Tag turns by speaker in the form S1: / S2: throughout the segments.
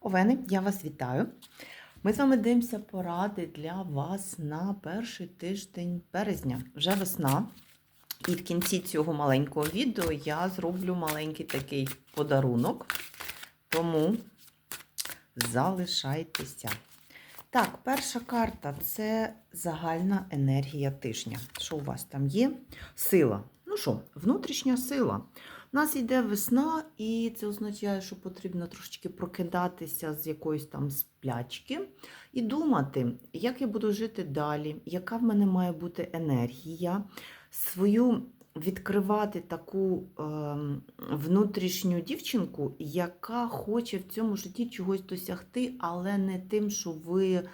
S1: Овени, я вас вітаю. Ми з вами дивимося поради для вас на перший тиждень березня. Вже весна. І в кінці цього маленького відео я зроблю маленький такий подарунок. Тому залишайтеся. Так, перша карта це загальна енергія тижня. Що у вас там є? Сила. Ну що, внутрішня сила. У нас йде весна, і це означає, що потрібно трошечки прокидатися з якоїсь там сплячки і думати, як я буду жити далі, яка в мене має бути енергія, свою відкривати таку е, внутрішню дівчинку, яка хоче в цьому житті чогось досягти, але не тим, що ви е,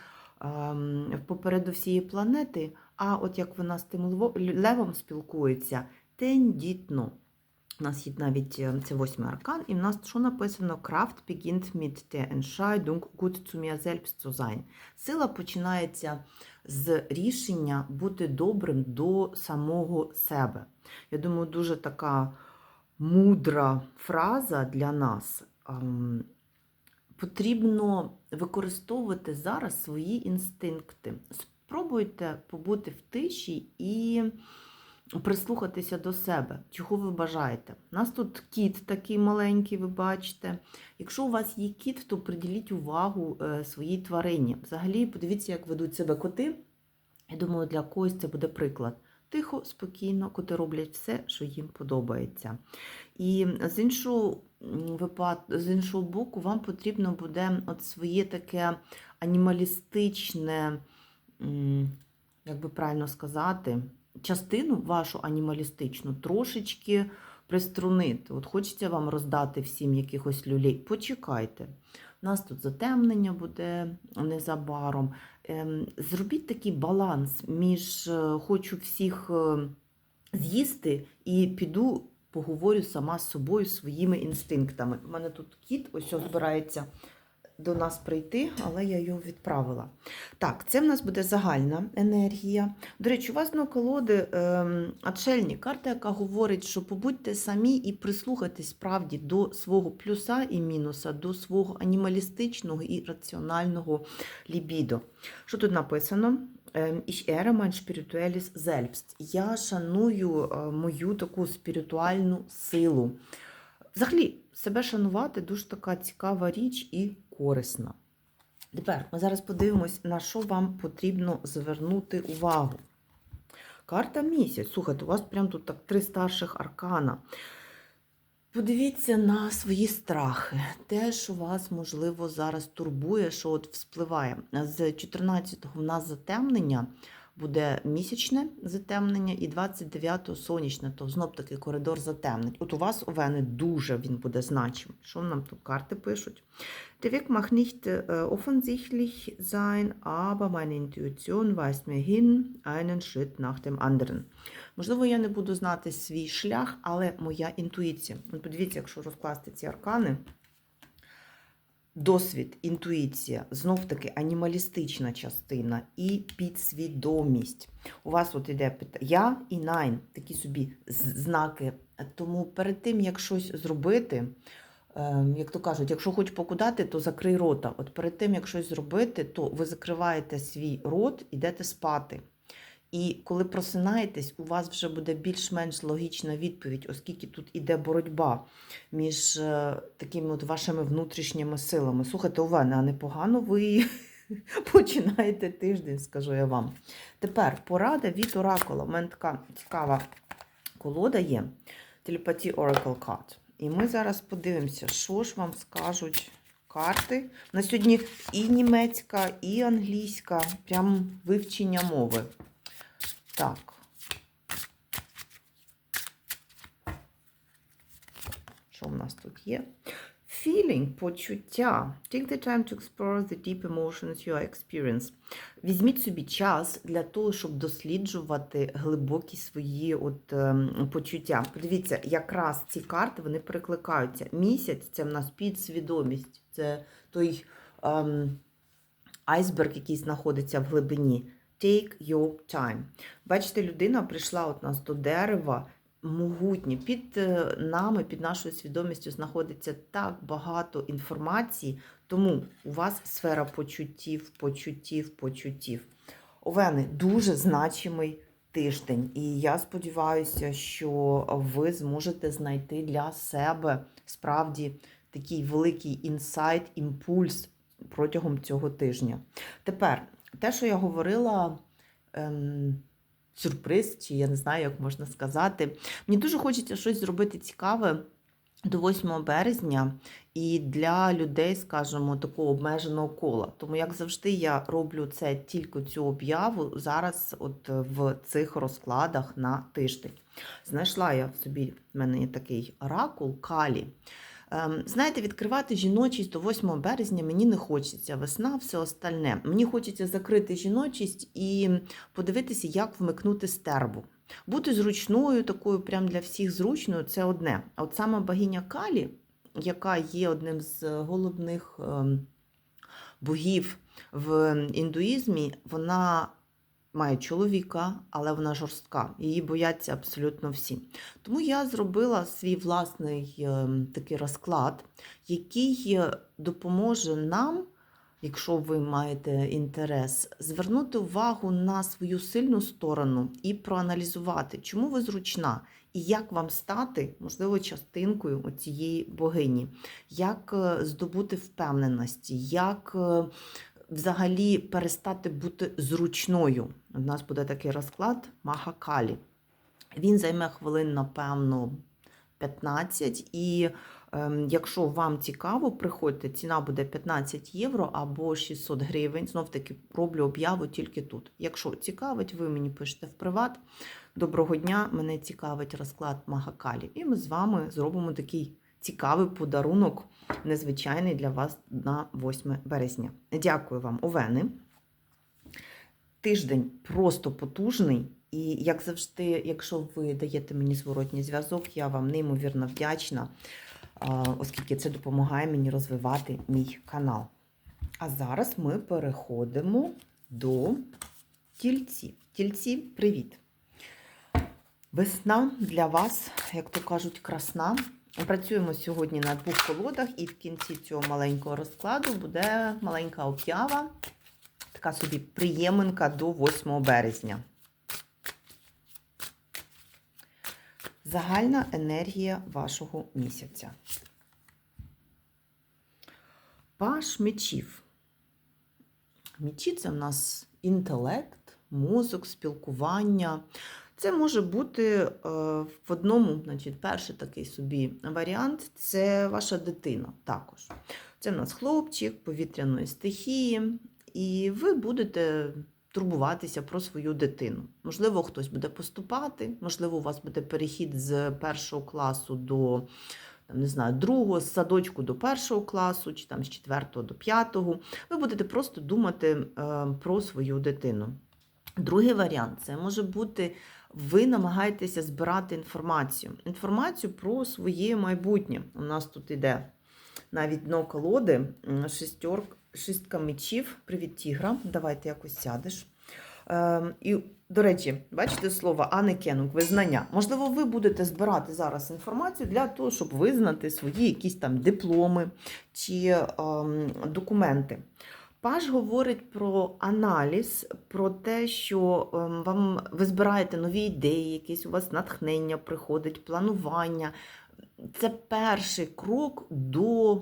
S1: попереду всієї планети, а от як вона з тим левом спілкується, тендітно. У нас є навіть е, це восьмий аркан, і в нас що написано? Kraft beginnt mit der Entscheidung, gut zu mir selbst zu sein. Сила починається з рішення бути добрим до самого себе. Я думаю, дуже така мудра фраза для нас. Ем, Потрібно використовувати зараз свої інстинкти. Спробуйте побути в тиші і прислухатися до себе, чого ви бажаєте. У нас тут кіт такий маленький, ви бачите. Якщо у вас є кіт, то приділіть увагу е, своїй тварині. Взагалі, подивіться, як ведуть себе коти. Я думаю, для когось це буде приклад. Тихо, спокійно, коти роблять все, що їм подобається. І з іншого з іншого боку, вам потрібно буде от своє таке анімалістичне, як би правильно сказати, частину вашу анімалістичну трошечки приструнити. От хочеться вам роздати всім якихось люлей. Почекайте. У нас тут затемнення буде незабаром. Ем, Зробіть такий баланс між е, хочу всіх е, з'їсти і піду поговорю сама з собою своїми інстинктами. У мене тут кіт ось ось збирається до нас прийти, але я його відправила. Так, це в нас буде загальна енергія. До речі, у вас на колоди ем, отшельник, карта, яка говорить, що побудьте самі і прислухайтесь справді до свого плюса і мінуса, до свого анімалістичного і раціонального лібідо. Що тут написано? Ем, Ich ehre Selbst. Я шаную е, мою таку спіритуальну силу. Взагалі, себе шанувати дуже така цікава річ і корисна. Тепер ми зараз подивимось, на що вам потрібно звернути увагу. Карта місяць. Слухайте, у вас прям тут так три старших аркана. Подивіться на свої страхи, те, що вас, можливо, зараз турбує, що от вспливає. З 14-го в нас затемнення буде місячне затемнення і 29-го сонячне, то знов таки коридор затемнень. От у вас, у Овени, дуже він буде значим. Що нам тут карти пишуть? Der Weg mag nicht offensichtlich sein, aber meine Intuition weist mir hin, einen Schritt. Можливо, я не буду знати свій шлях, але моя інтуїція. Подивіться, якщо розкласти ці аркани. Досвід, інтуїція, знов таки анімалістична частина і підсвідомість. У вас от іде пита- я і найн, такі собі знаки. Тому перед тим, як щось зробити, ем, як то кажуть, якщо хоч покудати, то закрий рота. От перед тим, як щось зробити, то ви закриваєте свій рот, ідете спати. І коли просинаєтесь, у вас вже буде більш-менш логічна відповідь, оскільки тут іде боротьба між е, такими от вашими внутрішніми силами. Слухайте, Овена, а непогано ви починаєте тиждень, скажу я вам. Тепер порада від оракула. У мене така цікава колода є. Телепаті Oracle Card. І ми зараз подивимося, що ж вам скажуть карти. На сьогодні і німецька, і англійська, прям вивчення мови. Так. Що в нас тут є? Feeling, почуття. Take the time to explore the deep emotions you experience. Візьміть собі час для того, щоб досліджувати глибокі свої от, ем, почуття. Подивіться, якраз ці карти вони перекликаються. Місяць це в нас підсвідомість, це той ем, айсберг, який знаходиться в глибині. Take your time. Бачите, людина прийшла от нас до дерева, могутнє. Під е, нами, під нашою свідомістю знаходиться так багато інформації, тому у вас сфера почуттів, почуттів, почуттів. Овени дуже значимий тиждень. І я сподіваюся, що ви зможете знайти для себе справді такий великий інсайт, імпульс протягом цього тижня. Тепер, те, що я говорила, ем, сюрприз, чи я не знаю, як можна сказати. Мені дуже хочеться щось зробити цікаве до 8 березня і для людей, скажімо, такого обмеженого кола. Тому, як завжди, я роблю це тільки цю об'яву зараз, от в цих розкладах на тиждень. Знайшла я в собі, в мене є такий оракул Калі. Ем, Знаєте, відкривати жіночість до 8 березня мені не хочеться. Весна, все остальне. Мені хочеться закрити жіночість і подивитися, як вмикнути стерву. Бути зручною, такою прям для всіх зручною це одне. А от саме богиня Калі, яка є одним з головних ем, богів в індуїзмі, вона має чоловіка, але вона жорстка. Її бояться абсолютно всі. Тому я зробила свій власний ем, такий розклад, який е, допоможе нам. Якщо ви маєте інтерес, звернути увагу на свою сильну сторону і проаналізувати, чому ви зручна, і як вам стати, можливо, частинкою цієї богині, як е, здобути впевненості, як е, взагалі перестати бути зручною. У нас буде такий розклад Махакалі. Він займе хвилин, напевно, 15. І ем, якщо вам цікаво, приходьте, ціна буде 15 євро або 600 гривень. Знов таки роблю об'яву тільки тут. Якщо цікавить, ви мені пишете в приват. Доброго дня, мене цікавить розклад Магакалі. І ми з вами зробимо такий цікавий подарунок, незвичайний для вас на 8 березня. Дякую вам, Овени. Тиждень просто потужний. І, як завжди, якщо ви даєте мені зворотній зв'язок, я вам неймовірно вдячна, оскільки це допомагає мені розвивати мій канал. А зараз ми переходимо до тільці. Тільці, привіт! Весна для вас, як то кажуть, красна. Працюємо сьогодні на двох колодах, і в кінці цього маленького розкладу буде маленька об'ява, така собі приєминка до 8 березня. Загальна енергія вашого місяця. Паш мечів. Мечі це в нас інтелект, мозок, спілкування. Це може бути е, в одному, значить, перший такий собі варіант це ваша дитина також. Це в нас хлопчик повітряної стихії, і ви будете турбуватися про свою дитину. Можливо, хтось буде поступати, можливо, у вас буде перехід з першого класу до там, не знаю, другого, з садочку до першого класу, чи там з четвертого до п'ятого. Ви будете просто думати е, про свою дитину. Другий варіант це може бути, ви намагаєтеся збирати інформацію. Інформацію про своє майбутнє. У нас тут іде навіть дно колоди, м, шістка мечів. Привіт, тігра. Давайте якось сядеш. Ем, і, до речі, бачите слово Анекенук, визнання. Можливо, ви будете збирати зараз інформацію для того, щоб визнати свої якісь там дипломи чи ем, документи. Паш говорить про аналіз, про те, що ем, вам ви збираєте нові ідеї, якісь у вас натхнення приходить, планування. Це перший крок до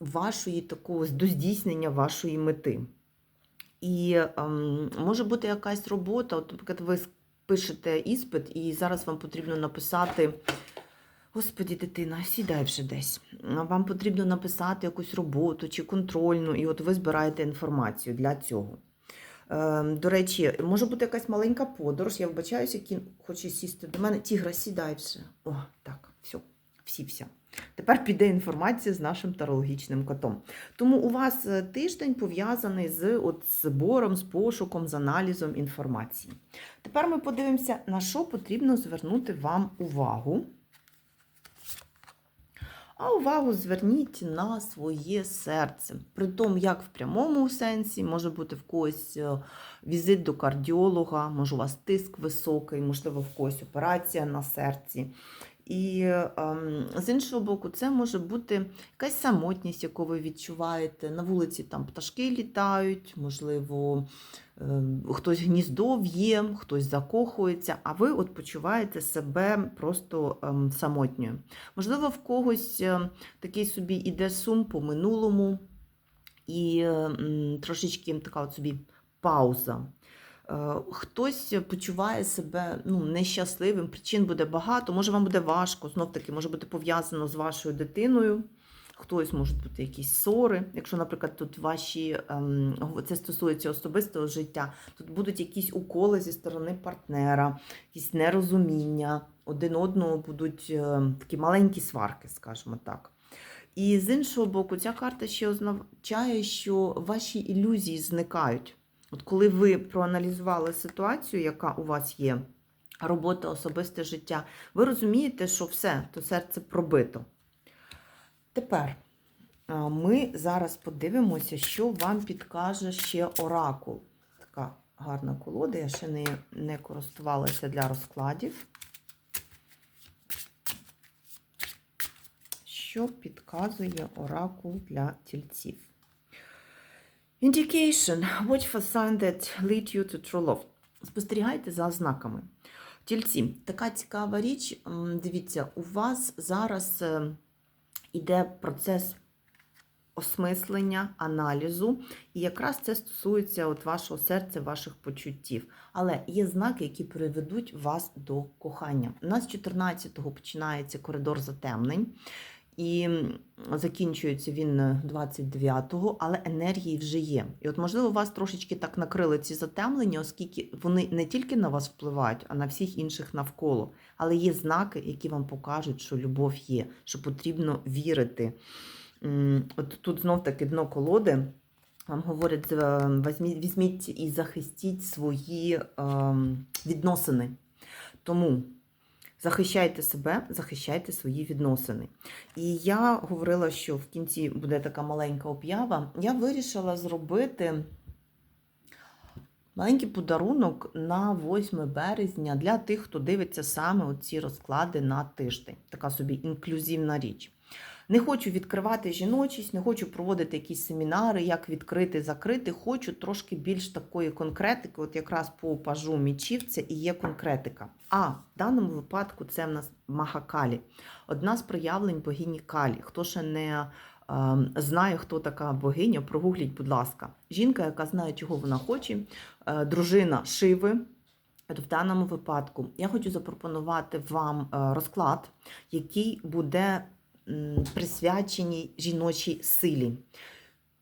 S1: вашої такого до здійснення вашої мети. І ем, може бути якась робота, от, наприклад, ви пишете іспит, і зараз вам потрібно написати. Господі, дитина, сідай вже десь. Вам потрібно написати якусь роботу чи контрольну, і от ви збираєте інформацію для цього. Ем, До речі, може бути якась маленька подорож. Я вбачаюся, кін хоче сісти до мене. Тігра, сідай вже. О, так, все, всі вся. Тепер піде інформація з нашим тарологічним котом. Тому у вас е, тиждень пов'язаний з от, збором, з пошуком, з аналізом інформації. Тепер ми подивимося, на що потрібно звернути вам увагу. А увагу зверніть на своє серце. При тому, як в прямому сенсі, може бути в когось е, візит до кардіолога, може у вас тиск високий, можливо, в когось операція на серці. І ем, з іншого боку, це може бути якась самотність, яку ви відчуваєте. На вулиці там пташки літають, можливо, ем, хтось гніздо в'є, хтось закохується, а ви от почуваєте себе просто ем, самотньою. Можливо, в когось такий собі іде сум по минулому, і трошечки така от собі пауза. Е, Хтось почуває себе ну, нещасливим, причин буде багато, може вам буде важко, знов таки може бути пов'язано з вашою дитиною. Хтось можуть бути якісь ссори. Якщо, наприклад, тут ваші ем, це стосується особистого життя, тут будуть якісь уколи зі сторони партнера, якісь нерозуміння, один одного будуть е, такі маленькі сварки, скажімо так. І з іншого боку, ця карта ще означає, що ваші ілюзії зникають. От коли ви проаналізували ситуацію, яка у вас є, робота, особисте життя, ви розумієте, що все, то серце пробито. Тепер ми зараз подивимося, що вам підкаже ще оракул. Така гарна колода, я ще не, не користувалася для розкладів. Що підказує оракул для тільців? Indication. Watch for sign that lead you to true love. Спостерігайте за знаками. Тільці, така цікава річ. Дивіться, у вас зараз е, іде процес осмислення, аналізу, і якраз це стосується от вашого серця, ваших почуттів. Але є знаки, які приведуть вас до кохання. У нас 14-го починається коридор затемнень. І закінчується він 29-го, але енергії вже є. І от, можливо, вас трошечки так накрили ці затемлення, оскільки вони не тільки на вас впливають, а на всіх інших навколо. Але є знаки, які вам покажуть, що любов є, що потрібно вірити. От тут знов таки дно колоди. Вам говорять, е, візьміть, візьміть і захистіть свої ем, відносини. Тому захищайте себе, захищайте свої відносини. І я говорила, що в кінці буде така маленька об'ява. Я вирішила зробити маленький подарунок на 8 березня для тих, хто дивиться саме ці розклади на тиждень. Така собі інклюзивна річ. Не хочу відкривати жіночість, не хочу проводити якісь семінари, як відкрити, закрити. Хочу трошки більш такої конкретики. От якраз по пажу мічів це і є конкретика. А в даному випадку це в нас Махакалі, одна з проявлень богині Калі. Хто ще не е, знає, хто така богиня, прогугліть, будь ласка. Жінка, яка знає, чого вона хоче, е, дружина Шиви. От в даному випадку я хочу запропонувати вам е, розклад, який буде м, присвячений жіночій силі.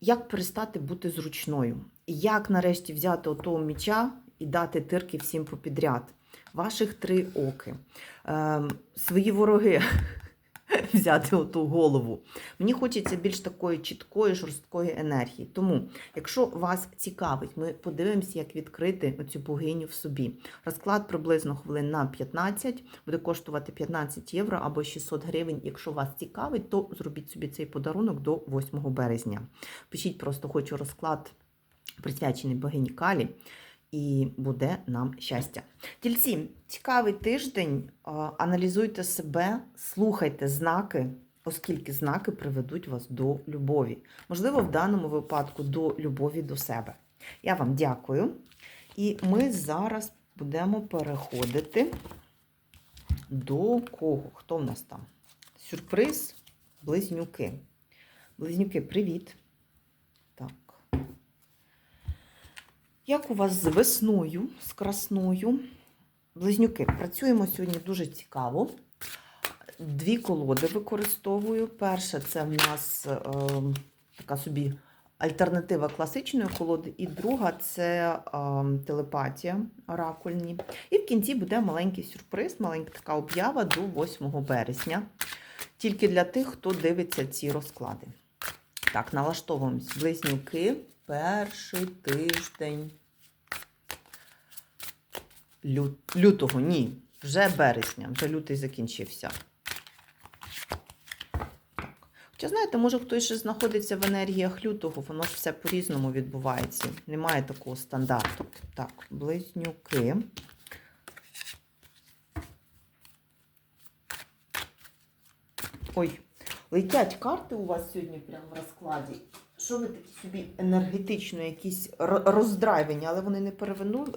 S1: Як перестати бути зручною? Як нарешті взяти отого міча і дати тирки всім попідряд? Ваших три оки, ем, свої вороги взяти оту голову. Мені хочеться більш такої чіткої, жорсткої енергії. Тому, якщо вас цікавить, ми подивимося, як відкрити оцю богиню в собі. Розклад приблизно хвилин на 15, буде коштувати 15 євро або 600 гривень. Якщо вас цікавить, то зробіть собі цей подарунок до 8 березня. Пишіть просто хочу розклад присвячений богині Калі. І буде нам щастя. Тільці, цікавий тиждень. Аналізуйте себе, слухайте знаки, оскільки знаки приведуть вас до любові. Можливо, в даному випадку до любові до себе. Я вам дякую. І ми зараз будемо переходити до кого? Хто в нас там? Сюрприз, близнюки. Близнюки, привіт. Так. Як у вас з весною, з красною? Близнюки, працюємо сьогодні дуже цікаво. Дві колоди використовую. Перша це в нас е, така собі альтернатива класичної колоди, і друга це е, телепатія оракульні. І в кінці буде маленький сюрприз, маленька така об'ява до 8 березня. Тільки для тих, хто дивиться ці розклади. Так, налаштовуємось. Близнюки. Перший тиждень лю... лютого, ні, вже березня, вже лютий закінчився. Хоча, знаєте, може хтось ще знаходиться в енергіях лютого, воно ж все по-різному відбувається. Немає такого стандарту. Так, близнюки. Ой, летять карти у вас сьогодні прямо в розкладі. Що ви такі собі енергетично якісь роздрайвені, але вони не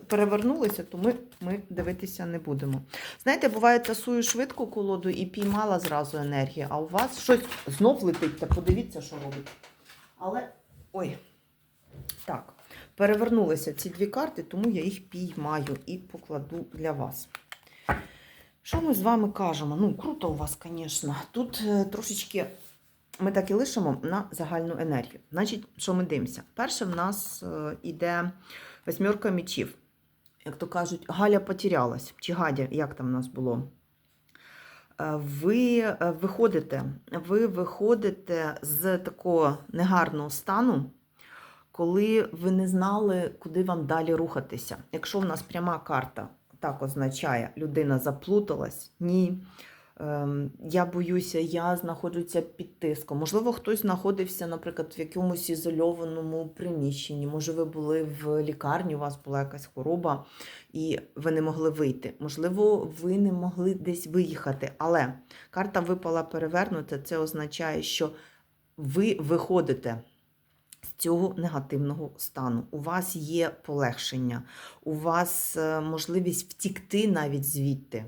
S1: перевернулися, то ми, ми дивитися не будемо. Знаєте, буває, тасую швидко колоду і піймала зразу енергію, а у вас щось знов летить, та подивіться, що робить. Але. Ой. Так, перевернулися ці дві карти, тому я їх піймаю і покладу для вас. Що ми з вами кажемо? Ну, круто у вас, звісно. Тут е, трошечки ми так і лишимо на загальну енергію. Значить, що ми дивимося? Перше в нас е, іде восьмерка мечів. Як то кажуть, Галя потерялась. Чи Гадя, як там в нас було? Е, Ви е, виходите, ви виходите з такого негарного стану, коли ви не знали, куди вам далі рухатися. Якщо в нас пряма карта так означає, людина заплуталась, ні. Ем, Я боюся, я знаходжуся під тиском. Можливо, хтось знаходився, наприклад, в якомусь ізольованому приміщенні. Може, ви були в лікарні, у вас була якась хвороба, і ви не могли вийти. Можливо, ви не могли десь виїхати. Але карта випала перевернута. Це означає, що ви виходите цього негативного стану. У вас є полегшення, у вас е, можливість втікти навіть звідти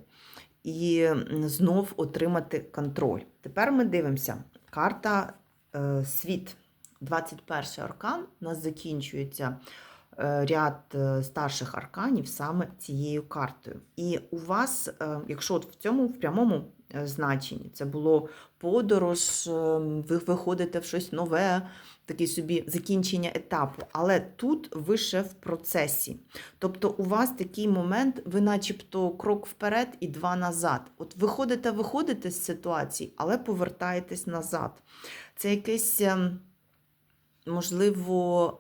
S1: і знов отримати контроль. Тепер ми дивимося. Карта е, світ. 21 аркан. У нас закінчується ряд е, старших арканів саме цією картою. І у вас, е, якщо от в цьому в прямому е, значенні це було подорож, е, ви виходите в щось нове, такий собі закінчення етапу. Але тут ви ще в процесі. Тобто у вас такий момент, ви начебто крок вперед і два назад. От виходите, виходите з ситуації, але повертаєтесь назад. Це якесь, ем, можливо,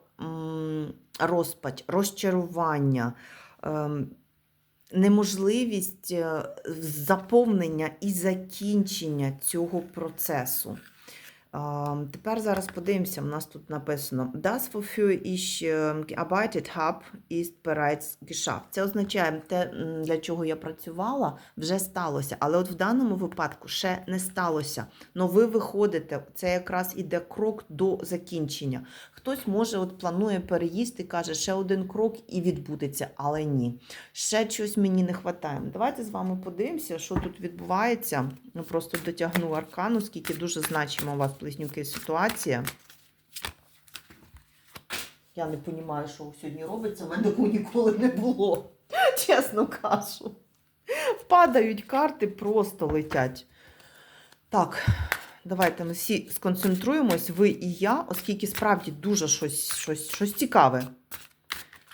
S1: розпач, розчарування. ем, Неможливість е, заповнення і закінчення цього процесу. Тепер зараз подивимося, у нас тут написано Das wofür ich gearbeitet habe, ist bereits geschafft. Це означає, те, для чого я працювала, вже сталося. Але от в даному випадку ще не сталося. Но ви виходите, це якраз іде крок до закінчення. Хтось може от планує переїзд і каже, ще один крок і відбудеться, але ні. Ще щось мені не вистачає. Давайте з вами подивимося, що тут відбувається. Ну, просто дотягну аркану, скільки дуже значима у вас близнюки ситуація. Я не розумію, що сьогодні робиться, у мене ніколи не було. Чесно кажу. Падають карти, просто летять. Так, давайте ми всі сконцентруємось, ви і я, оскільки справді дуже щось, щось, щось цікаве.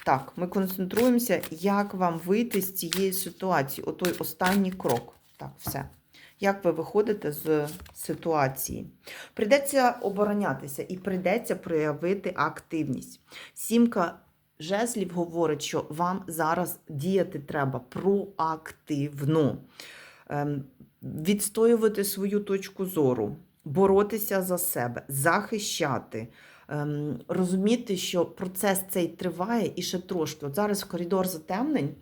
S1: Так, ми концентруємося, як вам вийти з цієї ситуації. Отой останній крок. Так, все. Як ви виходите з ситуації? Прийдеться оборонятися і прийдеться проявити активність. Сімка жезлів говорить, що вам зараз діяти треба проактивно. Ем, Відстоювати свою точку зору, боротися за себе, захищати, ем, розуміти, що процес цей триває і ще трошки. От зараз коридор затемнень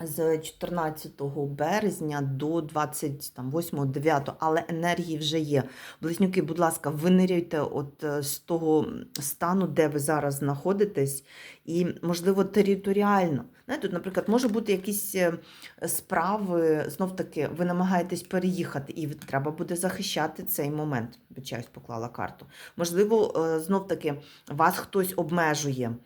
S1: з 14 березня до 28-9, але енергії вже є. Близнюки, будь ласка, винирюйте от е, з того стану, де ви зараз знаходитесь, і, можливо, територіально. Тут, наприклад, може бути якісь е, справи, знов таки, ви намагаєтесь переїхати, і треба буде захищати цей момент. Вибачаюсь, поклала карту. Можливо, е, знов таки вас хтось обмежує.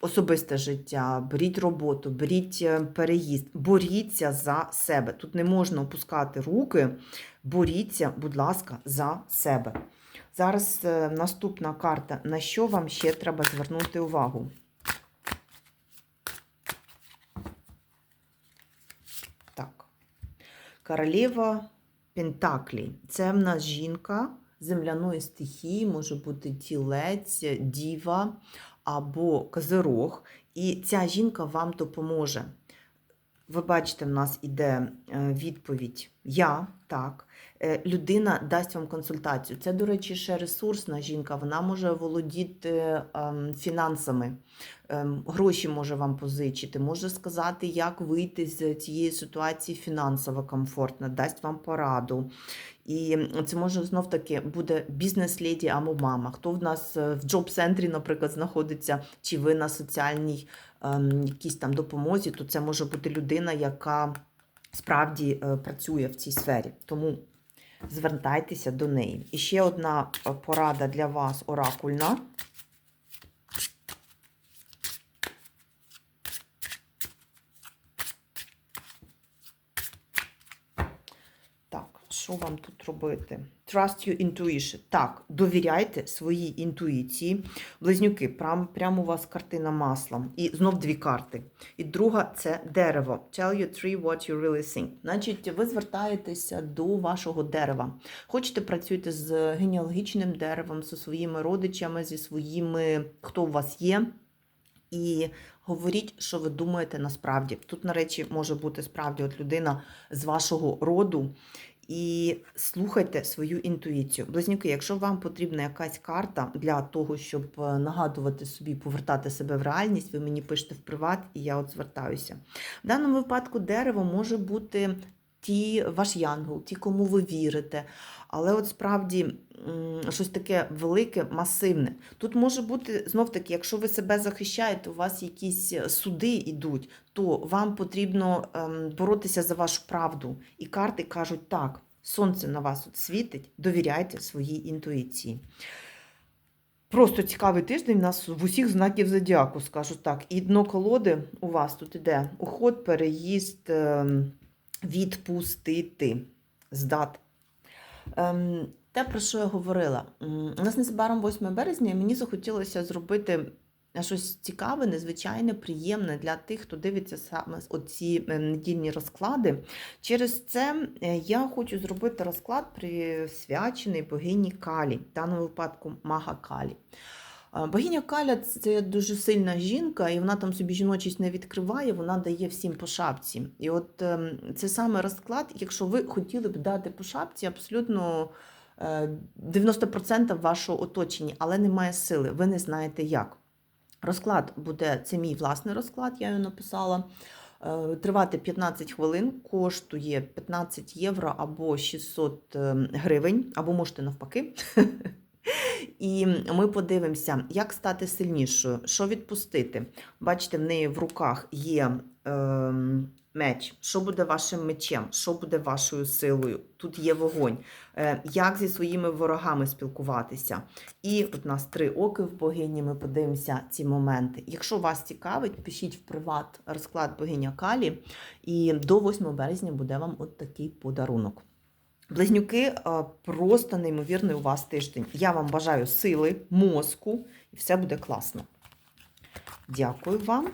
S1: Особисте життя, беріть роботу, беріть е, переїзд, боріться за себе. Тут не можна опускати руки, боріться, будь ласка, за себе. Зараз е, наступна карта. На що вам ще треба звернути увагу? Так. Королева Пентаклі. Це в нас жінка земляної стихії, може бути тілець, діва або козирог. І ця жінка вам допоможе. Ви бачите, в нас іде е, відповідь Я, так. Е, Людина дасть вам консультацію. Це, до речі, ще ресурсна жінка. Вона може володіти ем, фінансами, ем, гроші може вам позичити, може сказати, як вийти з цієї ситуації фінансово комфортно, дасть вам пораду. І це може знов таки буде бізнес-леді або мама. Хто в нас е, в джоб-центрі, наприклад, знаходиться, чи ви на соціальній ем, якійсь там допомозі, то це може бути людина, яка справді е, працює в цій сфері. Тому звертайтеся до неї. І ще одна е, порада для вас оракульна. Так, що вам тут робити? Trust your intuition. Так, довіряйте своїй інтуїції. Близнюки, прям, прямо у вас картина маслом. І знов дві карти. І друга це дерево. Tell you three what you really think. Значить, ви звертаєтеся до вашого дерева. Хочете працюєте з генеалогічним деревом, зі своїми родичами, зі своїми, хто у вас є. І говоріть, що ви думаєте насправді. Тут, на речі, може бути справді от людина з вашого роду. І слухайте свою інтуїцію. Близнюки, якщо вам потрібна якась карта для того, щоб е, нагадувати собі, повертати себе в реальність, ви мені пишете в приват, і я от звертаюся. В даному випадку дерево може бути ті, ваш янгол, ті, кому ви вірите. Але от справді щось таке велике, масивне. Тут може бути знов таки, якщо ви себе захищаєте, у вас якісь суди йдуть, то вам потрібно ем, боротися за вашу правду. І карти кажуть так. Сонце на вас от світить, довіряйте своїй інтуїції. Просто цікавий тиждень у нас в усіх знаків зодіаку, скажу так. І дно колоди у вас тут іде уход, переїзд, ем, відпустити, здати. Ем, те, про що я говорила. У нас незабаром 8 березня, мені захотілося зробити щось цікаве, незвичайне, приємне для тих, хто дивиться саме оці е, недільні розклади. Через це е, я хочу зробити розклад присвячений богині Калі, в даному випадку Мага Калі. Е, Богиня Каля це дуже сильна жінка, і вона там собі жіночість не відкриває, вона дає всім по шапці. І от ем, це саме розклад, якщо ви хотіли б дати по шапці, абсолютно е, 90% вашого оточення, але немає сили, ви не знаєте як. Розклад буде, це мій власний розклад, я його написала. Е, Тривати 15 хвилин, коштує 15 євро або 600 ем, гривень, або можете навпаки. І ми подивимося, як стати сильнішою, що відпустити. Бачите, в неї в руках є ем, меч. Що буде вашим мечем? Що буде вашою силою? Тут є вогонь. Е, як зі своїми ворогами спілкуватися? І от у нас три оки в богині. Ми подивимося ці моменти. Якщо вас цікавить, пишіть в приват розклад богиня Калі, і до 8 березня буде вам от такий подарунок. Близнюки, просто неймовірний у вас тиждень. Я вам бажаю сили, мозку, і все буде класно. Дякую вам.